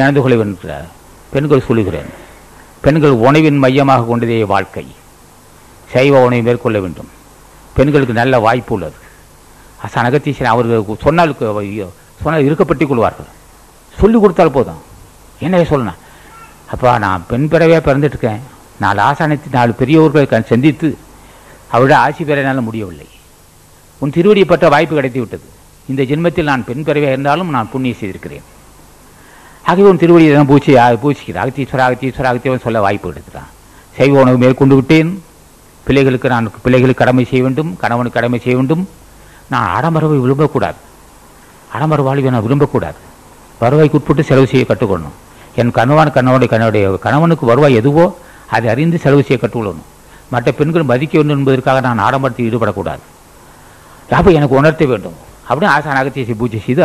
இணைந்து கொள்ள வேண்டும் பெண்கள் சொல்லுகிறேன். பெண்கள் உணவின் மையமாக கொண்டதே வாழ்க்கை. சைவ உணவை மேற்கொள்ள வேண்டும். பெண்களுக்கு நல்ல வாய்ப்பு உள்ளது. அசான் அகத்தீசன் அவர்கள் சொன்னால் ஐயோ, சொன்னால் இருக்கப்பட்டுக் கொள்வார்கள். சொல்லி கொடுத்தால் போதும். என்ன சொல்லணும் அப்பா நான் பெண் பிறவே பிறந்துட்டுருக்கேன் நாலு ஆசானத்தை நாலு பெரியவர்களை கண் சந்தித்து அவருடைய ஆட்சி பெற என்னால் முடியவில்லை. உன் திருவடிப்பட்ட வாய்ப்பு கிடைத்து விட்டது இந்த ஜென்மத்தில் நான் பெண் பிறவே இருந்தாலும் நான் புண்ணியம் செய்திருக்கிறேன். ஆகவே திருவடியில் தான் பூச்சி பூச்சிக்கிறது அகத்தீஸ்வர அகத்தீஸ்வர அகத்தீவன் சொல்ல வாய்ப்பு எடுத்துட்டான் செய்வ உணவு மேற்கொண்டு விட்டேன் பிள்ளைகளுக்கு நான் பிள்ளைகளுக்கு கடமை செய்ய வேண்டும் கணவனுக்கு கடமை செய்ய வேண்டும். நான் ஆடம்பரவை விரும்பக்கூடாது ஆடம்பர வாழ்வை நான் விரும்பக்கூடாது வருவாய்க்கு உட்பட்டு செலவு செய்ய கற்றுக்கொள்ளணும். என் கணவன் கணவனுடைய கணவனுடைய கணவனுக்கு வருவாய் எதுவோ அதை அறிந்து செலவு செய்ய கற்றுக்கொள்ளணும். மற்ற பெண்கள் மதிக்க வேண்டும் என்பதற்காக நான் ஆடம்பரத்தில் ஈடுபடக்கூடாது. அப்போ எனக்கு உணர்த்த வேண்டும். அப்படின்னு ஆசான் அகத்தியத்தை பூஜை செய்து